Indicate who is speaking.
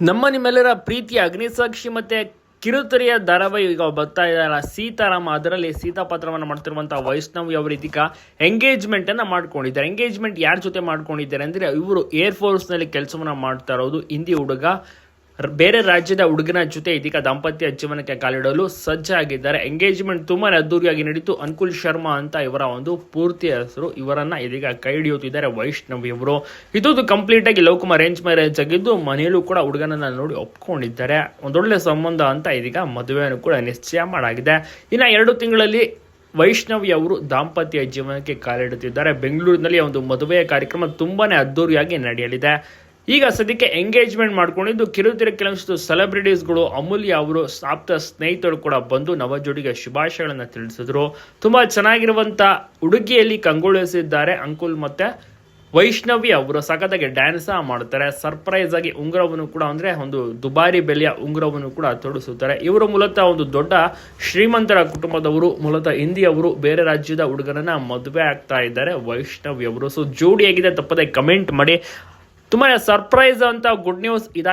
Speaker 1: ನಮ್ಮ ನಿಮ್ಮೆಲ್ಲರ ಪ್ರೀತಿಯ ಅಗ್ನಿಸಾಕ್ಷಿ ಮತ್ತೆ ಕಿರುತೆರೆಯ ಧಾರಾವಾಹಿ ಈಗ ಬರ್ತಾ ಇದ್ದಾರ ಸೀತಾರಾಮ, ಅದರಲ್ಲಿ ಸೀತಾಪಾತ್ರವನ್ನು ಮಾಡ್ತಿರುವಂತಹ ವೈಷ್ಣವ್ ಅವರ ಇದೀಗ ಎಂಗೇಜ್ಮೆಂಟ್ ಅನ್ನ ಮಾಡ್ಕೊಂಡಿದ್ದಾರೆ. ಎಂಗೇಜ್ಮೆಂಟ್ ಯಾರ ಜೊತೆ ಮಾಡ್ಕೊಂಡಿದ್ದಾರೆ ಅಂದ್ರೆ ಇವರು ಏರ್ ಫೋರ್ಸ್ನಲ್ಲಿ ಕೆಲಸವನ್ನ ಮಾಡ್ತಾ ಇರೋದು ಹಿಂದಿ ಹುಡುಗ ಬೇರೆ ರಾಜ್ಯದ ಹುಡುಗನ ಜೊತೆ ಇದೀಗ ದಾಂಪತ್ಯ ಜೀವನಕ್ಕೆ ಕಾಲಿಡಲು ಸಜ್ಜಾಗಿದ್ದಾರೆ ಎಂಗೇಜ್ಮೆಂಟ್ ತುಂಬಾನೇ ಅದ್ದೂರಿಯಾಗಿ ನಡೀತು. ಅನುಕುಲ್ ಶರ್ಮಾ ಅಂತ ಇವರ ಒಂದು ಪೂರ್ತಿ ಹೆಸರು. ಇವರನ್ನ ಇದೀಗ ಕೈ ಹಿಡಿಯುತ್ತಿದ್ದಾರೆ ವೈಷ್ಣವಿ ಅವರು. ಇದೊಂದು ಕಂಪ್ಲೀಟ್ ಆಗಿ ಲವ್ ಅರೇಂಜ್ ಮ್ಯಾರೇಜ್ ಆಗಿದ್ದು ಮನೆಯಲ್ಲೂ ಕೂಡ ಹುಡುಗನನ್ನ ನೋಡಿ ಒಪ್ಕೊಂಡಿದ್ದಾರೆ. ಒಂದೊಳ್ಳೆ ಸಂಬಂಧ ಅಂತ ಇದೀಗ ಮದುವೆಯನ್ನು ಕೂಡ ನಿಶ್ಚಯ ಮಾಡಾಗಿದೆ. ಇನ್ನ ಎರಡು ತಿಂಗಳಲ್ಲಿ ವೈಷ್ಣವಿ ಅವರು ದಾಂಪತ್ಯ ಜೀವನಕ್ಕೆ ಕಾಲಿಡುತ್ತಿದ್ದಾರೆ. ಬೆಂಗಳೂರಿನಲ್ಲಿ ಒಂದು ಮದುವೆಯ ಕಾರ್ಯಕ್ರಮ ತುಂಬಾನೇ ಅದ್ದೂರಿಯಾಗಿ ನಡೆಯಲಿದೆ. ಈಗ ಸದ್ಯಕ್ಕೆ ಎಂಗೇಜ್ಮೆಂಟ್ ಮಾಡ್ಕೊಂಡಿದ್ದು ಕಿರುತೆರೆ ಕೆಲವಷ್ಟು ಸೆಲೆಬ್ರಿಟೀಸ್ಗಳು ಅಮೂಲ್ಯ ಅವರು ಆಪ್ತ ಸ್ನೇಹಿತರು ಕೂಡ ಬಂದು ನವಜೋಡಿಗೆ ಶುಭಾಶಯಗಳನ್ನು ತಿಳಿಸಿದ್ರು. ತುಂಬಾ ಚೆನ್ನಾಗಿರುವಂತ ಉಡುಗೆಯಲ್ಲಿ ಕಂಗೊಳಿಸಿದ್ದಾರೆ ಅಂಕುಲ್ ಮತ್ತೆ ವೈಷ್ಣವಿ ಅವರು. ಸಖತ್ತಾಗಿ ಡ್ಯಾನ್ಸ್ ಮಾಡ್ತಾರೆ. ಸರ್ಪ್ರೈಸ್ ಆಗಿ ಉಂಗುರವನ್ನು ಕೂಡ ಅಂದ್ರೆ ಒಂದು ದುಬಾರಿ ಬೆಲೆಯ ಉಂಗುರವನ್ನು ಕೂಡ ತೊಡಿಸುತ್ತಾರೆ. ಇವರು ಮೂಲತಃ ಒಂದು ದೊಡ್ಡ ಶ್ರೀಮಂತರ ಕುಟುಂಬದವರು, ಮೂಲತಃ ಹಿಂದಿಯವರು, ಬೇರೆ ರಾಜ್ಯದ ಹುಡುಗರನ್ನ ಮದುವೆ ಆಗ್ತಾ ಇದ್ದಾರೆ ವೈಷ್ಣವಿ ಅವರು. ಸೊ ಜೋಡಿಯಾಗಿದೆ, ತಪ್ಪದೆ ಕಮೆಂಟ್ ಮಾಡಿ. ತುಂಬಾ ಸರ್ಪ್ರೈಸ್ ಅಂತ ಗುಡ್ ನ್ಯೂಸ್ ಇದಾಗಿದೆ.